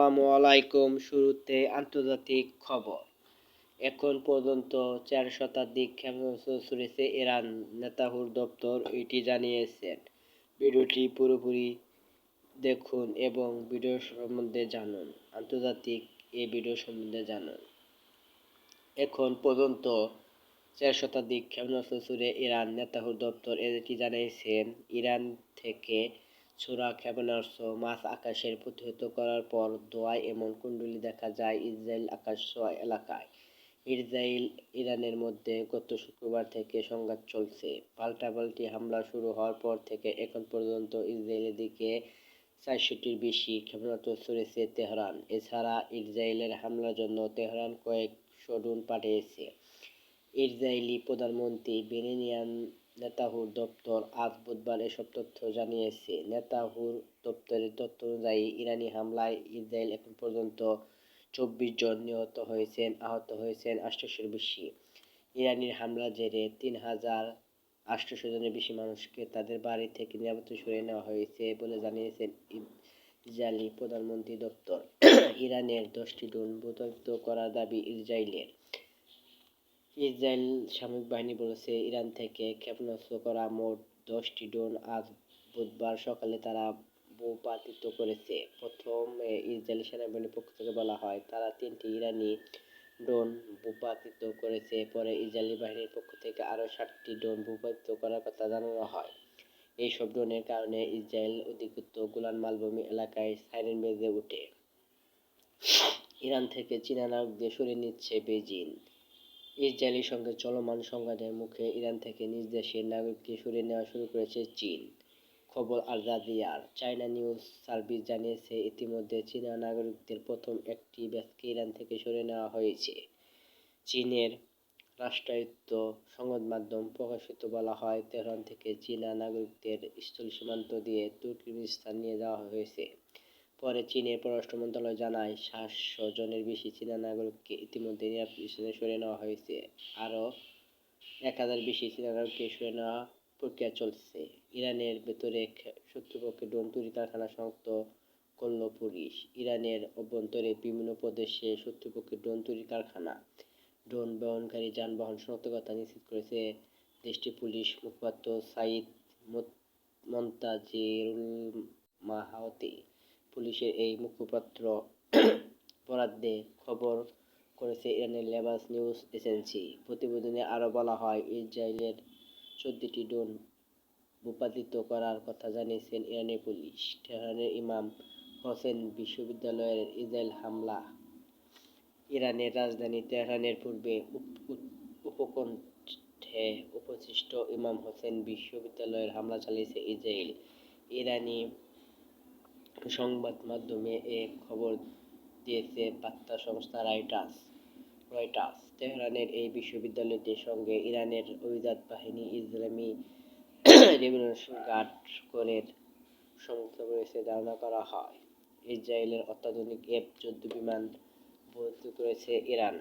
আসসালামু আলাইকুম শুরুতে আন্তর্জাতিক খবর। এখন পর্যন্ত চার শতাধিক ক্ষেপণাস্ত্র ছুড়েছে ইরান, নেতাহুর দপ্তর, এটি জানিয়েছেন। ভিডিওটি পুরোপুরি দেখুন এবং ভিডিও সম্বন্ধে জানুন। আন্তর্জাতিক এই ভিডিও সম্বন্ধে জানুন। এখন পর্যন্ত চার শতাধিক ক্ষেপণাস্ত্র ছুড়ে ইরান, নেতাহুর দপ্তর, এটি জানিয়েছেন। ইরান থেকে ছোড়া ক্ষেপণাস্ত্র, মাছ আকাশের প্রতিহত করার পর দোয়ায় এমন কুণ্ডলী দেখা যায় ইসরায়েল আকাশ ছোঁয়া এলাকায়। ইসরায়েল ইরানের মধ্যে গত শুক্রবার থেকে সংঘাত চলছে। পাল্টাপাল্টি হামলা শুরু হওয়ার পর থেকে এখন পর্যন্ত ইসরায়েলের দিকে চারশোটির বেশি ক্ষেপণাস্ত্র ছুড়েছে তেহরান। এছাড়া ইসরায়েলের হামলার জন্য তেহরান কয়েক ড্রোন পাঠিয়েছে। ইসরায়েলি প্রধানমন্ত্রী বেনিয়ামিন নেতাহুর দপ্তর আজ বুধবার এসব তথ্য জানিয়েছে। নেতাহুর দপ্তরের তথ্য অনুযায়ী ইরানি হামলায় ইসরায়েল এখন পর্যন্ত চব্বিশ জন নিহত হয়েছেন, আহত হয়েছেন আটশোশোর বেশি। ইরানির হামলার জেরে তিন হাজার আটশোশো জনের বেশি মানুষকে তাদের বাড়ি থেকে নিরাপত্তা সরিয়ে নেওয়া হয়েছে বলে জানিয়েছেন ইসরায়েলি প্রধানমন্ত্রী দপ্তর। ইরানের দশটি ড্রোন ভূপাতিত করার দাবি ইসরায়েলের। ইসরায়েল সামরিক বাহিনী বলেছে, ইরান থেকে ক্ষেপণাস্ত্র করা মোট দশটি ড্রোন আজ বুধবার সকালে তারা ভূপাতিত করেছে। প্রথমে ইসরায়েলি সেনাবাহিনীর পক্ষ থেকে বলা হয়, তারা তিনটি ইরানি ড্রোন ভূপাতিত করেছে। পরে ইসরায়েলি বাহিনীর পক্ষ থেকে আরও সাতটি ড্রোন ভূপাতিত করার কথা জানানো হয়। এইসব ড্রোনের কারণে ইসরায়েল অধিকৃত গোলান মালভূমি এলাকায় সাইরেন বেজে ওঠে। ইরান থেকে চীনা নাগরিকদের সরিয়ে নিচ্ছে বেজিং ইসরায়েলের সঙ্গে চলমান সংঘাতের মুখে ইরান থেকে নিজ দেশের নাগরিককে সরিয়ে নেওয়া শুরু করেছে চীন। খবর আল জাজিয়ার চায়না নিউজ সার্ভিস জানিয়েছে, ইতিমধ্যে চীনা নাগরিকদের প্রথম একটি ব্যাচকে ইরান থেকে সরিয়ে নেওয়া হয়েছে। চীনের রাষ্ট্রায়ত্ত সংবাদ মাধ্যম প্রকাশিত বলা হয়, তেহরান থেকে চীনা নাগরিকদের স্থল সীমান্ত দিয়ে তুর্কমেনিস্তান নিয়ে যাওয়া হয়েছে। পরে চীনের পররাষ্ট্র মন্ত্রণালয় জানায়, সাতশো জনের বেশি চীনা নাগরিককে ইতিমধ্যে নিরাপদ সরিয়ে নেওয়া হয়েছে। আরও এক হাজার বেশি চীনা নাগরিককে সরিয়ে নেওয়া প্রক্রিয়া চলছে। ইরানের ভেতরে শত্রুপক্ষের ড্রোন তৈরি কারখানা শনাক্ত করল পুলিশ। ইরানের অভ্যন্তরে বিভিন্ন প্রদেশে শত্রুপক্ষের ড্রোন তৈরি কারখানা। ড্রোন বহনকারী যানবাহন শনাক্তকর্তা নিশ্চিত করেছে দেশটির পুলিশ মুখপাত্র সাইদ মন্তাজিরুল মাহাতি পুলিশের এই মুখপাত্র বরাদ্দে খবর করেছে ইরানের লেবাস নিউজ এজেন্সি। প্রতিবেদনে আরও বলা হয়, ইসরায়েলের চোদ্দটি ড্রোন ভূপাতিত করার কথা জানিয়েছেন ইরানের পুলিশ। তেহরানের ইমাম হোসেন বিশ্ববিদ্যালয়ের ইসরায়েল হামলা ইরানের রাজধানী তেহরানের পূর্বে উপকণ্ঠে উপস্থিত ইমাম হোসেন বিশ্ববিদ্যালয়ের হামলা চালিয়েছে ইসরায়েল। ইরানি সংবাদ মাধ্যমে এ খবর দিয়েছে বার্তা সংস্থা রয়টার্স রয়টার্স তেহরানের এই বিশ্ববিদ্যালয়টির সঙ্গে ইরানের অভিজাত বাহিনী ইসলামী রেভলিউশন গার্ড কোরের সংযুক্ত রয়েছে ধারণা করা হয়। ইসরায়েলের অত্যাধুনিক এফ চোদ্দ বিমান ভর্তি করেছে ইরান।